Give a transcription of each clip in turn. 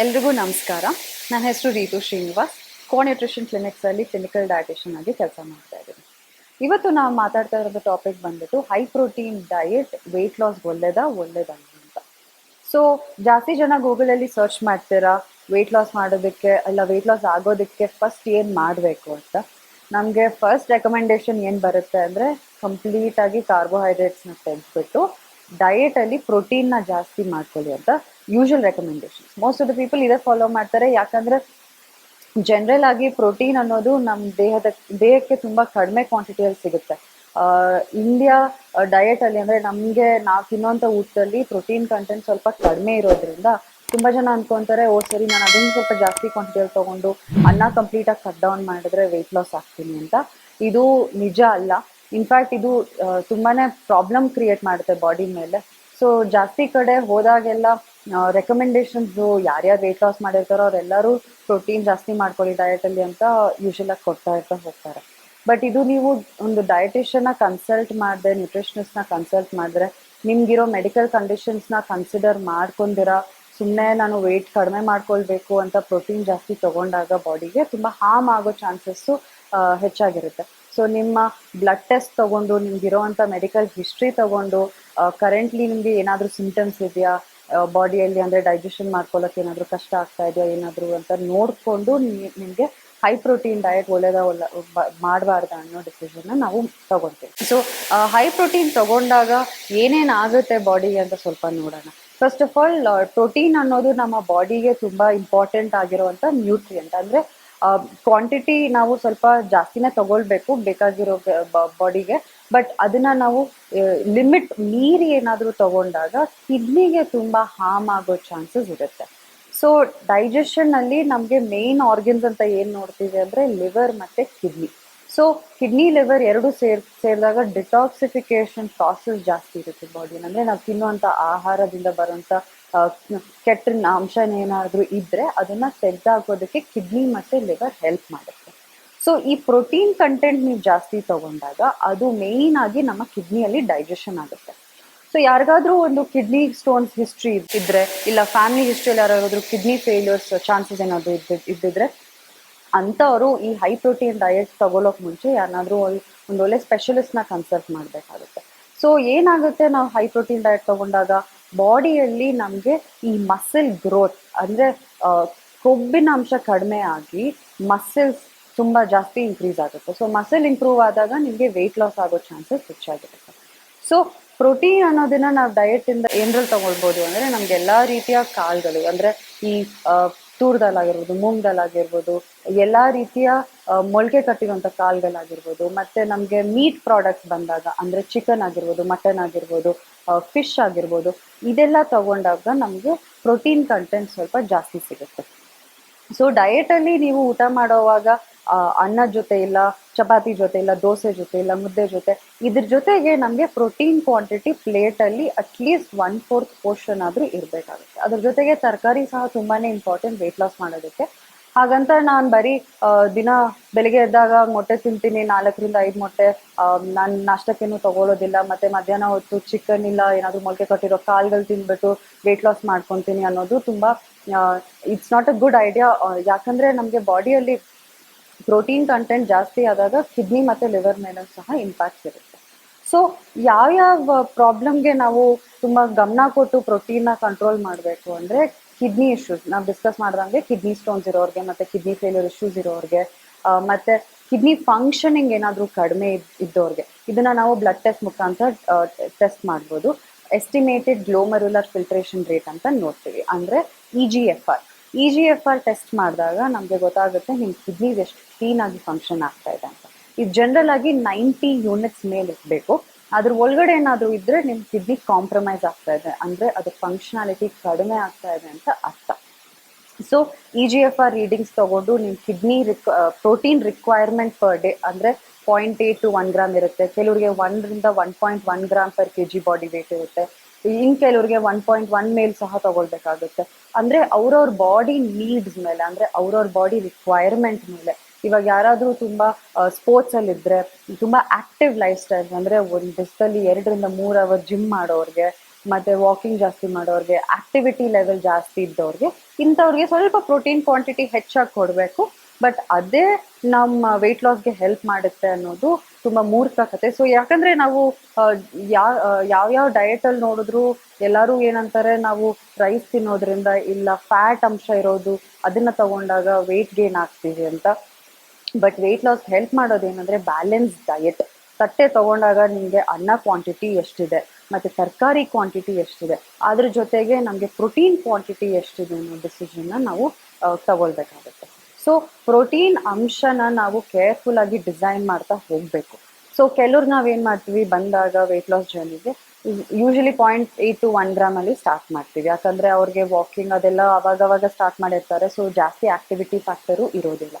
ಎಲ್ರಿಗೂ ನಮಸ್ಕಾರ. ನನ್ನ ಹೆಸರು Reetu Srinivas. Qua nutrition clinics ಅಲ್ಲಿ ಕ್ಲಿನಿಕಲ್ ಡಯಟಿಷಿಯನ್ ಆಗಿ ಕೆಲಸ ಮಾಡ್ತಾ ಇದ್ದೀನಿ. ಇವತ್ತು ನಾವು ಮಾತಾಡ್ತಾ ಇರೋದು ಟಾಪಿಕ್ ಬಂದ್ಬಿಟ್ಟು high protein diet weight loss ಒಳ್ಳೇದಾ ಒಳ್ಳೇದಲ್ಲ ಅಂತ. ಸೊ ಜಾಸ್ತಿ ಜನ ಗೂಗಲಲ್ಲಿ ಸರ್ಚ್ ಮಾಡ್ತೀರಾ ವೆಯ್ಟ್ ಲಾಸ್ ಮಾಡೋದಕ್ಕೆ ಅಲ್ಲ ವೆಯ್ಟ್ ಲಾಸ್ ಆಗೋದಕ್ಕೆ ಫಸ್ಟ್ ಏನು ಮಾಡಬೇಕು ಅಂತ. ನಮಗೆ ಫಸ್ಟ್ ರೆಕಮೆಂಡೇಶನ್ ಏನು ಬರುತ್ತೆ ಅಂದರೆ ಕಂಪ್ಲೀಟಾಗಿ ಕಾರ್ಬೋಹೈಡ್ರೇಟ್ಸ್ನ ತೆಗೆದ್ಬಿಟ್ಟು ಡಯೆಟಲ್ಲಿ ಪ್ರೋಟೀನ್ನ ಜಾಸ್ತಿ ಮಾಡ್ಕೊಳ್ಳಿ ಅಂತ. Usual recommendations most of the people ಇದೇ ಫಾಲೋ ಮಾಡ್ತಾರೆ, ಯಾಕಂದರೆ ಜನರಲ್ ಆಗಿ ಪ್ರೋಟೀನ್ ಅನ್ನೋದು ನಮ್ಮ ದೇಹದ, ದೇಹಕ್ಕೆ ತುಂಬಾ ಕಡಿಮೆ ಕ್ವಾಂಟಿಟಿಯಲ್ಲಿ ಸಿಗುತ್ತೆ. ಇಂಡಿಯಾ ಡಯಟ್ ಅಲ್ಲಿ ಅಂದ್ರೆ ನಮ್ಗೆ ನಾವು ತಿನ್ನೋಂಥ ಊಟದಲ್ಲಿ ಪ್ರೋಟೀನ್ ಕಂಟೆಂಟ್ ಸ್ವಲ್ಪ ಕಡಿಮೆ ಇರೋದ್ರಿಂದ ತುಂಬಾ ಜನ ಅನ್ಕೊಂತಾರೆ, ಓ, ಸರಿ, ನಾನು ಅದನ್ನು ಸ್ವಲ್ಪ ಜಾಸ್ತಿ ಕ್ವಾಂಟಿಟಿಯಲ್ಲಿ ತಗೊಂಡು ಅನ್ನ ಕಂಪ್ಲೀಟ್ ಆಗಿ ಕಟ್ ಡೌನ್ ಮಾಡಿದ್ರೆ ವೆಯ್ಟ್ ಲಾಸ್ ಆಗ್ತೀನಿ ಅಂತ. ಇದು ನಿಜ ಅಲ್ಲ. ಇನ್ಫ್ಯಾಕ್ಟ್ ಇದು ತುಂಬಾನೇ ಪ್ರಾಬ್ಲಮ್ ಕ್ರಿಯೇಟ್ ಮಾಡುತ್ತೆ ಬಾಡಿ ಮೇಲೆ. ಸೊ ಜಾಸ್ತಿ ಕಡೆ ಹೋದಾಗೆಲ್ಲ ರೆಕಮೆಂಡೇಶನ್ಸ್ ಯಾರ್ಯಾರು ವೆಯ್ಟ್ ಲಾಸ್ ಮಾಡಿರ್ತಾರೋ ಅವರೆಲ್ಲರೂ ಪ್ರೋಟೀನ್ ಜಾಸ್ತಿ ಮಾಡ್ಕೊಳ್ಳಿ ಡಯಟಲ್ಲಿ ಅಂತ ಯೂಶಲ್ ಆಗಿ ಕೊಡ್ತಾ ಇರ್ತಾ ಹೋಗ್ತಾರೆ. ಬಟ್ ಇದು ನೀವು ಒಂದು ಡಯಟಿಷಿಯನ್ನ ಕನ್ಸಲ್ಟ್ ಮಾಡಿದ್ರೆ ನ್ಯೂಟ್ರಿಷನಿಸ್ಟ್ನ ಕನ್ಸಲ್ಟ್ ಮಾಡಿದ್ರೆ, ನಿಮ್ಗಿರೋ ಮೆಡಿಕಲ್ ಕಂಡೀಷನ್ಸ್ನ ಕನ್ಸಿಡರ್ ಮಾಡ್ಕೊಂಡಿರ ಸುಮ್ಮನೆ ನಾನು ವೆಯ್ಟ್ ಕಡಿಮೆ ಮಾಡ್ಕೊಳ್ಬೇಕು ಅಂತ ಪ್ರೋಟೀನ್ ಜಾಸ್ತಿ ತಗೊಂಡಾಗ ಬಾಡಿಗೆ ತುಂಬ ಹಾರ್ಮ್ ಆಗೋ ಚಾನ್ಸಸ್ಸು ಹೆಚ್ಚಾಗಿರುತ್ತೆ. ಸೊ ನಿಮ್ಮ ಬ್ಲಡ್ ಟೆಸ್ಟ್ ತಗೊಂಡು ನಿಮ್ಗಿರೋವಂಥ ಮೆಡಿಕಲ್ ಹಿಸ್ಟ್ರಿ ತಗೊಂಡು ಕರೆಂಟ್ಲಿ ನಿಮಗೆ ಏನಾದರೂ ಸಿಂಪ್ಟಮ್ಸ್ ಇದೆಯಾ? ಬಾಡಿಯಲ್ಲಿ ಅಂದರೆ ಡೈಜೆಷನ್ ಮಾಡ್ಕೊಳ್ಳೋಕೆ ಏನಾದರೂ ಕಷ್ಟ ಆಗ್ತಾ ಇದೆಯಾ, ಏನಾದರೂ ಅಂತ ನೋಡಿಕೊಂಡು ನಿಮಗೆ ಹೈ ಪ್ರೋಟೀನ್ ಡಯಟ್ ಒಳ್ಳೇದ ಒಳ್ಳೆ ಮಾಡಬಾರ್ದ ಅನ್ನೋ ಡಿಸಿಷನ್ ನಾವು ತಗೊಳ್ತೀವಿ ಸೊ ಹೈ ಪ್ರೋಟೀನ್ ತಗೊಂಡಾಗ ಏನೇನು ಆಗುತ್ತೆ ಬಾಡಿಗೆ ಅಂತ ಸ್ವಲ್ಪ ನೋಡೋಣ. ಫಸ್ಟ್ ಆಫ್ ಆಲ್ ಪ್ರೋಟೀನ್ ಅನ್ನೋದು ನಮ್ಮ ಬಾಡಿಗೆ ತುಂಬ ಇಂಪಾರ್ಟೆಂಟ್ ಆಗಿರುವಂತ ನ್ಯೂಟ್ರಿಯಂಟ್ ಅಂದರೆ ಕ್ವಾಂಟಿಟಿ ನಾವು ಸ್ವಲ್ಪ ಜಾಸ್ತಿನೇ ತಗೊಳ್ಬೇಕು ಬೇಕಾಗಿರೋ ಬಾಡಿಗೆ ಬಟ್ ಅದನ್ನ ನಾವು ಲಿಮಿಟ್ ಮೀರಿ ಏನಾದರೂ ತಗೊಂಡಾಗ ಕಿಡ್ನಿಗೆ ತುಂಬ ಹಾರ್ಮ್ ಆಗೋ ಚಾನ್ಸಸ್ ಇರುತ್ತೆ. ಸೊ ಡೈಜೆಷನ್ ಅಲ್ಲಿ ನಮಗೆ ಮೇನ್ ಆರ್ಗನ್ಸ್ ಅಂತ ಏನು ನೋಡ್ತೀವಿ ಅಂದ್ರೆ ಲಿವರ್ ಮತ್ತೆ ಕಿಡ್ನಿ ಸೊ ಕಿಡ್ನಿ ಲಿವರ್ ಎರಡು ಸೇರ್, ಸೇರಿದಾಗ ಡಿಟಾಕ್ಸಿಫಿಕೇಶನ್ ಪ್ರಾಸೆಸ್ ಜಾಸ್ತಿ ಇರುತ್ತೆ ಬಾಡಿ ಅಂದ್ರೆ ನಾವು ತಿನ್ನುವಂಥ ಆಹಾರದಿಂದ ಬರುವಂಥ ಕೆಟ್ಟ ಅಂಶ ಏನಾದರೂ ಇದ್ದರೆ ಅದನ್ನ ತೆಗೆದಾಕೋದಕ್ಕೆ ಕಿಡ್ನಿ ಮತ್ತೆ ಲಿವರ್ ಹೆಲ್ಪ್ ಮಾಡುತ್ತೆ. ಸೊ ಈ ಪ್ರೋಟೀನ್ ಕಂಟೆಂಟ್ ನೀವು ಜಾಸ್ತಿ ತಗೊಂಡಾಗ ಅದು ಮೇಯ್ನ್ ಆಗಿ ನಮ್ಮ ಕಿಡ್ನಿಯಲ್ಲಿ ಡೈಜೆಷನ್ ಆಗುತ್ತೆ. ಸೊ ಯಾರಿಗಾದ್ರೂ ಒಂದು ಕಿಡ್ನಿ ಸ್ಟೋನ್ಸ್ ಹಿಸ್ಟ್ರಿ ಇದ್ದರೆ ಇಲ್ಲ ಫ್ಯಾಮಿಲಿ ಹಿಸ್ಟ್ರಿಯಲ್ಲಿ ಯಾರಾದ್ರೂ ಕಿಡ್ನಿ ಫೇಲ್ಯೂರ್ಸ್ ಚಾನ್ಸಸ್ ಏನಾದರೂ ಇದ್ದ, ಇದ್ದಿದ್ರೆ ಅಂಥವರು ಈ ಹೈ ಪ್ರೋಟೀನ್ ಡಯಟ್ ತಗೊಳ್ಳೋಕೆ ಮುಂಚೆ ಯಾರನ್ನಾದ್ರೂ ಒಂದು ಒಳ್ಳೆ ಸ್ಪೆಷಲಿಸ್ಟ್ನ ಕನ್ಸಲ್ಟ್ ಮಾಡಬೇಕಾಗುತ್ತೆ. ಸೊ ಏನಾಗುತ್ತೆ ನಾವು ಹೈ ಪ್ರೋಟೀನ್ ಡಯಟ್ ತಗೊಂಡಾಗ? ಬಾಡಿಯಲ್ಲಿ ನಮಗೆ ಈ ಮಸಲ್ ಗ್ರೋತ್ ಅಂದರೆ ಕೊಬ್ಬಿನ ಅಂಶ ಕಡಿಮೆ ಆಗಿ ಮಸಲ್ಸ್ ತುಂಬ ಜಾಸ್ತಿ ಇನ್ಕ್ರೀಸ್ ಆಗುತ್ತೆ. ಸೊ ಮಸಲ್ ಇಂಪ್ರೂವ್ ಆದಾಗ ನಿಮಗೆ ವೆಯ್ಟ್ ಲಾಸ್ ಆಗೋ ಚಾನ್ಸಸ್ ಹೆಚ್ಚಾಗಿರುತ್ತೆ. ಸೊ ಪ್ರೋಟೀನ್ ಅನ್ನೋದನ್ನ ನಾವು ಡಯಟ್ ಇಂದ ಏನ್ರಲ್ಲಿ ತಗೊಳ್ಬೋದು ಅಂದರೆ ನಮ್ಗೆ ಎಲ್ಲಾ ರೀತಿಯ ಕಾಳುಗಳು ಅಂದರೆ ಈ ಆ, ತೂರ್ದಲ್ಲಾಗಿರ್ಬೋದು ಮೂಂಗ್ದಲ್ಲಾಗಿರ್ಬೋದು ಎಲ್ಲ ರೀತಿಯ ಮೊಳಕೆ ಕಟ್ಟಿರುವಂತ ಕಾಳುಗಳಾಗಿರ್ಬೋದು ಮತ್ತೆ ನಮ್ಗೆ ಮೀಟ್ ಪ್ರಾಡಕ್ಟ್ಸ್ ಬಂದಾಗ ಅಂದ್ರೆ ಚಿಕನ್ ಆಗಿರ್ಬೋದು ಮಟನ್ ಆಗಿರ್ಬೋದು ಫಿಶ್ ಆಗಿರ್ಬೋದು ಇದೆಲ್ಲ ತಗೊಂಡಾಗ ನಮ್ಗೆ ಪ್ರೋಟೀನ್ ಕಂಟೆಂಟ್ ಸ್ವಲ್ಪ ಜಾಸ್ತಿ ಸಿಗುತ್ತೆ. ಸೊ ಡಯೆಟಲ್ಲಿ ನೀವು ಊಟ ಮಾಡೋವಾಗ ಆ, ಅನ್ನದ ಜೊತೆ ಇಲ್ಲ ಚಪಾತಿ ಜೊತೆ ಇಲ್ಲ ದೋಸೆ ಜೊತೆ ಇಲ್ಲ ಮುದ್ದೆ ಜೊತೆ ಇದ್ರ ಜೊತೆಗೆ ನಮಗೆ protein quantity ಪ್ಲೇಟಲ್ಲಿ at least one fourth portion ಆದರೂ ಇರಬೇಕಾಗುತ್ತೆ. ಅದ್ರ ಜೊತೆಗೆ ತರಕಾರಿ ಸಹ ತುಂಬಾನೇ ಇಂಪಾರ್ಟೆಂಟ್ ವೆಯ್ಟ್ ಲಾಸ್ ಮಾಡೋದಕ್ಕೆ. ಹಾಗಂತ ನಾನು ಬರೀ ದಿನ ಬೆಳಿಗ್ಗೆ ಎದ್ದಾಗ ಮೊಟ್ಟೆ ತಿಂತೀನಿ ನಾಲ್ಕರಿಂದ ಐದು ಮೊಟ್ಟೆ ನಾನು ನಾಷ್ಟಕ್ಕೇನು ತಗೊಳ್ಳೋದಿಲ್ಲ ಮತ್ತೆ ಮಧ್ಯಾಹ್ನ ಹೊತ್ತು ಚಿಕನ್ ಇಲ್ಲ ಏನಾದರೂ ಮೊಳಕೆ ಕಟ್ಟಿರೋ ಕಾಲ್ಗಳು ತಿನ್ಬಿಟ್ಟು ವೆಯ್ಟ್ ಲಾಸ್ ಮಾಡ್ಕೊತೀನಿ ಅನ್ನೋದು ತುಂಬಾ it's not a good idea ಯಾಕಂದ್ರೆ ನಮಗೆ ಬಾಡಿಯಲ್ಲಿ ಪ್ರೋಟೀನ್ ಕಂಟೆಂಟ್ ಜಾಸ್ತಿ ಆದಾಗ ಕಿಡ್ನಿ ಮತ್ತೆ ಲಿವರ್ ಮೇಲೂ ಸಹ ಇಂಪ್ಯಾಕ್ಟ್ ಇರುತ್ತೆ. ಸೊ ಯಾವ್ಯಾವ ಪ್ರಾಬ್ಲಮ್ಗೆ ನಾವು ತುಂಬಾ ಗಮನ ಕೊಟ್ಟು ಪ್ರೋಟೀನ್ನ ಕಂಟ್ರೋಲ್ ಮಾಡಬೇಕು ಅಂದ್ರೆ ಕಿಡ್ನಿ ಇಶ್ಯೂಸ್ ನಾವು ಡಿಸ್ಕಸ್ ಮಾಡಿದಂಗೆ ಕಿಡ್ನಿ ಸ್ಟೋನ್ಸ್ ಇರೋರಿಗೆ ಮತ್ತೆ ಕಿಡ್ನಿ ಫೇಲ್ಯೂರ್ ಇಶ್ಯೂಸ್ ಇರೋರಿಗೆ ಮತ್ತು ಕಿಡ್ನಿ ಫಂಕ್ಷನಿಂಗ್ ಏನಾದರೂ ಕಡಿಮೆ ಇದ್- ಇದ್ದವ್ರಿಗೆ ಇದನ್ನ ನಾವು ಬ್ಲಡ್ ಟೆಸ್ಟ್ ಮುಖಾಂತರ ಟೆಸ್ಟ್ ಮಾಡ್ಬೋದು. ಎಸ್ಟಿಮೇಟೆಡ್ ಗ್ಲೋಮರುಲರ್ ಫಿಲ್ಟ್ರೇಷನ್ ರೇಟ್ ಅಂತ ನೋಡ್ತೀವಿ. ಅಂದ್ರೆ E G F R E G F R test ಮಾಡಿದಾಗ ನಮಗೆ ಗೊತ್ತಾಗುತ್ತೆ ನಿಮ್ಮ ಕಿಡ್ನಿ ಎಷ್ಟು ಕ್ಲೀನ್ ಆಗಿ ಫಂಕ್ಷನ್ ಆಗ್ತಾ ಇದೆ ಅಂತ. ಇದು ಜನರಲ್ ಆಗಿ ನೈಂಟಿ ಯೂನಿಟ್ಸ್ ಮೇಲೆ ಇರಬೇಕು ಅದ್ರ ಒಳಗಡೆ ಏನಾದರೂ ಇದ್ರೆ ನಿಮ್ಮ ಕಿಡ್ನಿ ಕಾಂಪ್ರಮೈಸ್ ಆಗ್ತಾ ಇದೆ. ಅಂದ್ರೆ ಅದು ಫಂಕ್ಷನಾಲಿಟಿ ಕಡಿಮೆ ಆಗ್ತಾ ಇದೆ ಅಂತ ಅರ್ಥ. So E G F R readings ತಗೊಂಡು ನಿಮ್ಮ ಕಿಡ್ನಿ ರಿಕ್ ಪ್ರೋಟೀನ್ ರಿಕ್ವೈರ್ಮೆಂಟ್ ಪರ್ ಡೇ ಅಂದರೆ point eight to one gram ಇರುತ್ತೆ. ಕೆಲವರಿಗೆ ಒಂದರಿಂದ one point one gram per K G body weight ಇರುತ್ತೆ. ಇನ್ ಕೆಲವ್ರಿಗೆ ಒನ್ ಪಾಯಿಂಟ್ ಒನ್ ಮೇಲ್ ಸಹ ತಗೊಳ್ಬೇಕಾಗುತ್ತೆ. ಅಂದ್ರೆ ಅವ್ರವ್ರ ಬಾಡಿ ನೀಡ್ಸ್ ಮೇಲೆ, ಅಂದ್ರೆ ಅವ್ರವ್ರ ಬಾಡಿ ರಿಕ್ವೈರ್ಮೆಂಟ್ ಮೇಲೆ. ಇವಾಗ ಯಾರಾದರೂ ತುಂಬಾ ಸ್ಪೋರ್ಟ್ಸ್ ಅಲ್ಲಿ ಇದ್ರೆ, ತುಂಬಾ ಆಕ್ಟಿವ್ ಲೈಫ್ ಸ್ಟೈಲ್ ಅಂದ್ರೆ ಒಂದು ದಿವಸದಲ್ಲಿ ಎರಡರಿಂದ ಮೂರ್ ಅವರ್ ಜಿಮ್ ಮಾಡೋರ್ಗೆ, ಮತ್ತೆ ವಾಕಿಂಗ್ ಜಾಸ್ತಿ ಮಾಡೋರ್ಗೆ ಆಕ್ಟಿವಿಟಿ ಲೆವೆಲ್ ಜಾಸ್ತಿ ಇದ್ದವ್ರಿಗೆ ಇಂಥವ್ರಿಗೆ ಸ್ವಲ್ಪ ಪ್ರೋಟೀನ್ ಕ್ವಾಂಟಿಟಿ ಹೆಚ್ಚಾಗಿ ಕೊಡಬೇಕು. ಬಟ್ ಅದೇ ನಮ್ಮ ವೆಯ್ಟ್ ಲಾಸ್ಗೆ ಹೆಲ್ಪ್ ಮಾಡುತ್ತೆ ಅನ್ನೋದು ತುಂಬಾ ಮೂರ್ಖ ಕತೆ ಸೊ ಯಾಕಂದ್ರೆ ನಾವು ಯಾವ ಯಾವ ಡಯಟ್ ಅಲ್ಲಿ ನೋಡಿದ್ರು ಎಲ್ಲರೂ ಏನಂತಾರೆ, ನಾವು ರೈಸ್ ತಿನ್ನೋದ್ರಿಂದ ಇಲ್ಲ ಫ್ಯಾಟ್ ಅಂಶ ಇರೋದು, ಅದನ್ನ ತಗೊಂಡಾಗ ವೆಯ್ಟ್ ಗೇನ್ ಆಗ್ತೀವಿ ಅಂತ. ಬಟ್ ವೆಯ್ಟ್ ಲಾಸ್ ಹೆಲ್ಪ್ ಮಾಡೋದೇನಂದ್ರೆ ಬ್ಯಾಲೆನ್ಸ್ ಡಯಟ್ ತಟ್ಟೆ ತಗೊಂಡಾಗ ನಿಮಗೆ ಅನ್ನ ಕ್ವಾಂಟಿಟಿ ಎಷ್ಟಿದೆ, ಮತ್ತೆ ತರಕಾರಿ ಕ್ವಾಂಟಿಟಿ ಎಷ್ಟಿದೆ, ಅದ್ರ ಜೊತೆಗೆ ನಮಗೆ ಪ್ರೋಟೀನ್ ಕ್ವಾಂಟಿಟಿ ಎಷ್ಟಿದೆ ಅನ್ನೋ ಡಿಸಿಷನ್ ನಾವು ತಗೊಳ್ಬೇಕಾಗುತ್ತೆ. ಸೊ ಪ್ರೋಟೀನ್ ಅಂಶನ ನಾವು ಕೇರ್ಫುಲ್ ಆಗಿ ಡಿಸೈನ್ ಮಾಡ್ತಾ ಹೋಗ್ಬೇಕು. ಸೊ ಕೆಲವ್ರು ನಾವೇನ್ ಮಾಡ್ತೀವಿ, ಬಂದಾಗ ವೆಯ್ಟ್ ಲಾಸ್ ಜರ್ನಿಗೆ usually point eight to one gram ಅಲ್ಲಿ ಸ್ಟಾರ್ಟ್ ಮಾಡ್ತೀವಿ. ಯಾಕಂದ್ರೆ ಅವ್ರಿಗೆ ವಾಕಿಂಗ್ ಅದೆಲ್ಲ ಅವಾಗ ಅವಾಗ ಸ್ಟಾರ್ಟ್ ಮಾಡಿರ್ತಾರೆ. ಸೊ ಜಾಸ್ತಿ ಆಕ್ಟಿವಿಟಿ ಫ್ಯಾಕ್ಟರು ಇರೋದಿಲ್ಲ.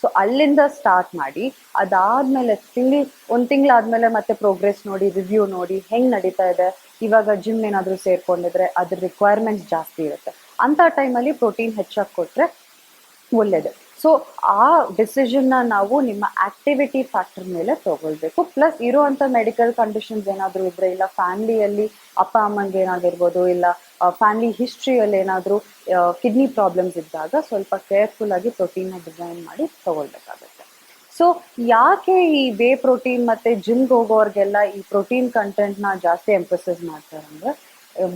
ಸೊ ಅಲ್ಲಿಂದ ಸ್ಟಾರ್ಟ್ ಮಾಡಿ, ಅದಾದ್ಮೇಲೆ ತಿಂಗಳು, ಒಂದ್ ತಿಂಗಳಾದ್ಮೇಲೆ ಮತ್ತೆ ಪ್ರೋಗ್ರೆಸ್ ನೋಡಿ ರಿವ್ಯೂ ನೋಡಿ, ಹೆಂಗೆ ನಡೀತಾ ಇದೆ, ಇವಾಗ ಜಿಮ್ ಏನಾದರೂ ಸೇರಿಕೊಂಡಿದ್ರೆ ಅದ್ರ ರಿಕ್ವೈರ್ಮೆಂಟ್ಸ್ ಜಾಸ್ತಿ ಇರುತ್ತೆ. ಅಂಥ ಟೈಮಲ್ಲಿ ಪ್ರೋಟೀನ್ ಹೆಚ್ಚಾಗಿ ಕೊಟ್ಟರೆ ಒಳ್ಳೇದು. ಸೊ ಆ ಡಿಸಿಷನ್ನ ನಾವು ನಿಮ್ಮ ಆಕ್ಟಿವಿಟಿ ಫ್ಯಾಕ್ಟರ್ ಮೇಲೆ ತಗೊಳ್ಬೇಕು. ಪ್ಲಸ್ ಇರುವಂತ ಮೆಡಿಕಲ್ ಕಂಡೀಷನ್ಸ್ ಏನಾದರೂ ಇದ್ರೆ, ಇಲ್ಲ ಫ್ಯಾಮಿಲಿಯಲ್ಲಿ ಅಪ್ಪ, ಅಮ್ಮಂಗೆ ಏನಾಗಿರ್ಬೋದು, ಇಲ್ಲ ಫ್ಯಾಮಿಲಿ ಹಿಸ್ಟ್ರಿಯಲ್ಲಿ ಏನಾದರೂ ಕಿಡ್ನಿ ಪ್ರಾಬ್ಲಮ್ಸ್ ಇದ್ದಾಗ ಸ್ವಲ್ಪ ಕೇರ್ಫುಲ್ ಆಗಿ ಪ್ರೋಟೀನ್ನ ಡಿಸೈನ್ ಮಾಡಿ ತಗೊಳ್ಬೇಕಾಗುತ್ತೆ. ಸೊ ಯಾಕೆ ಈ ವೇ ಪ್ರೋಟೀನ್ ಮತ್ತೆ ಜಿಮ್ಗೆ ಹೋಗೋರ್ಗೆಲ್ಲ ಈ ಪ್ರೋಟೀನ್ ಕಂಟೆಂಟ್ನ ಜಾಸ್ತಿ ಎಂಫಸಿಸ್ ಮಾಡ್ತಾರೆ ಅಂದ್ರೆ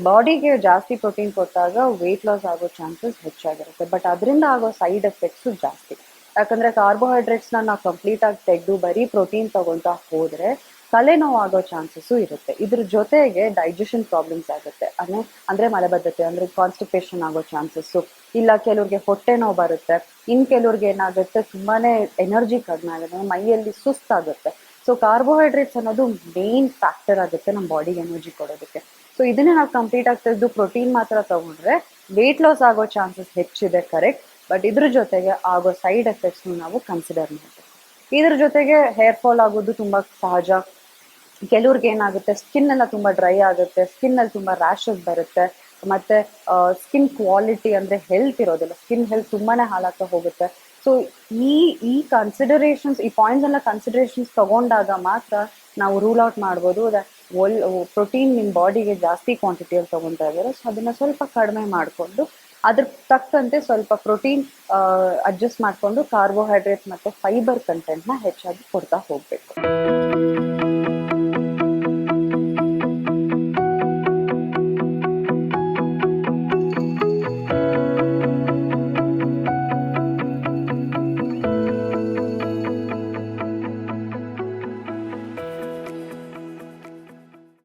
ಬಾಡಿಗೆ ಜಾಸ್ತಿ ಪ್ರೋಟೀನ್ ಕೊಟ್ಟಾಗ ವೆಯ್ಟ್ ಲಾಸ್ ಆಗೋ ಚಾನ್ಸಸ್ ಹೆಚ್ಚಾಗಿರುತ್ತೆ. ಬಟ್ ಅದರಿಂದ ಆಗೋ ಸೈಡ್ ಎಫೆಕ್ಟ್ಸು ಜಾಸ್ತಿ. ಯಾಕಂದ್ರೆ ಕಾರ್ಬೋಹೈಡ್ರೇಟ್ಸ್ನ ನಾವು ಕಂಪ್ಲೀಟ್ ಆಗಿ ತೆಗೆದು ಬರೀ ಪ್ರೋಟೀನ್ ತಗೊಳ್ತಾ ಹೋದ್ರೆ ತಲೆನೋವು ಆಗೋ ಚಾನ್ಸಸ್ಸು ಇರುತ್ತೆ. ಇದ್ರ ಜೊತೆಗೆ ಡೈಜೆಷನ್ ಪ್ರಾಬ್ಲಮ್ಸ್ ಆಗುತ್ತೆ. ಅಂದ್ರೆ ಅಂದ್ರೆ ಮಲಬದ್ಧತೆ, ಅಂದ್ರೆ ಕಾನ್ಸ್ಟಿಪೇಷನ್ ಆಗೋ ಚಾನ್ಸಸ್ಸು ಇಲ್ಲ ಕೆಲವ್ರಿಗೆ ಹೊಟ್ಟೆ ನೋವು ಬರುತ್ತೆ. ಇನ್ ಕೆಲವ್ರಿಗೆ ಏನಾಗುತ್ತೆ, ತುಂಬಾನೇ ಎನರ್ಜಿ ಕಡಿಮೆ ಆಗುತ್ತೆ, ಮೈಯಲ್ಲಿ ಸುಸ್ತಾಗುತ್ತೆ. ಸೊ ಕಾರ್ಬೋಹೈಡ್ರೇಟ್ಸ್ ಅನ್ನೋದು ಮೇನ್ ಫ್ಯಾಕ್ಟರ್ ಆಗುತ್ತೆ ನಮ್ಮ ಬಾಡಿಗೆ ಎನರ್ಜಿ ಕೊಡೋದಕ್ಕೆ. ಸೊ ಇದನ್ನೇ ನಾವು ಕಂಪ್ಲೀಟ್ ಆಗಿ ತೆಗೆದು ಪ್ರೋಟೀನ್ ಮಾತ್ರ ತಗೊಂಡ್ರೆ ವೆಯ್ಟ್ ಲಾಸ್ ಆಗೋ ಚಾನ್ಸಸ್ ಹೆಚ್ಚಿದೆ ಕರೆಕ್ಟ್ ಬಟ್ ಇದ್ರ ಜೊತೆಗೆ ಆಗೋ ಸೈಡ್ ಎಫೆಕ್ಟ್ಸ್ನು ನಾವು ಕನ್ಸಿಡರ್ ಮಾಡಬೇಕು. ಇದ್ರ ಜೊತೆಗೆ ಹೇರ್ ಫಾಲ್ ಆಗೋದು ತುಂಬ ಸಹಜ. ಕೆಲವ್ರಿಗೆ ಏನಾಗುತ್ತೆ ಸ್ಕಿನ್ ಎಲ್ಲ ತುಂಬ ಡ್ರೈ ಆಗುತ್ತೆ ಸ್ಕಿನ್ ಅಲ್ಲಿ ತುಂಬಾ ರ್ಯಾಶಸ್ ಬರುತ್ತೆ. ಮತ್ತೆ ಸ್ಕಿನ್ ಕ್ವಾಲಿಟಿ ಅಂದ್ರೆ ಹೆಲ್ತ್ ಇರೋದಿಲ್ಲ. ಸ್ಕಿನ್ ಹೆಲ್ತ್ ತುಂಬಾನೇ ಹಾಳಾಗ್ತಾ ಹೋಗುತ್ತೆ. ಸೊ ಈ ಈ ಕನ್ಸಿಡರೇಷನ್ಸ್ ಈ ಪಾಯಿಂಟ್ಸ್ ಎಲ್ಲ ಕನ್ಸಿಡರೇಷನ್ಸ್ ತಗೊಂಡಾಗ ಮಾತ್ರ ನಾವು ರೂಲ್ ಔಟ್ ಮಾಡ್ಬೋದು. ಒಲ್ ಪ್ರೋಟೀನ್ ನಿಮ್ಮ ಬಾಡಿಗೆ ಜಾಸ್ತಿ ಕ್ವಾಂಟಿಟಿಯಲ್ಲಿ ತೊಗೊತಾ ಇದ್ದಾರೆ. ಸೊ ಅದನ್ನ ಸ್ವಲ್ಪ ಕಡಿಮೆ ಮಾಡಿಕೊಂಡು ಅದ್ರ ತಕ್ಕಂತೆ ಸ್ವಲ್ಪ ಪ್ರೋಟೀನ್ ಅಡ್ಜಸ್ಟ್ ಮಾಡಿಕೊಂಡು ಕಾರ್ಬೋಹೈಡ್ರೇಟ್ ಮತ್ತೆ ಫೈಬರ್ ಕಂಟೆಂಟ್ನ ಹೆಚ್ಚಾಗಿ ಕೊಡ್ತಾ ಹೋಗ್ಬೇಕು.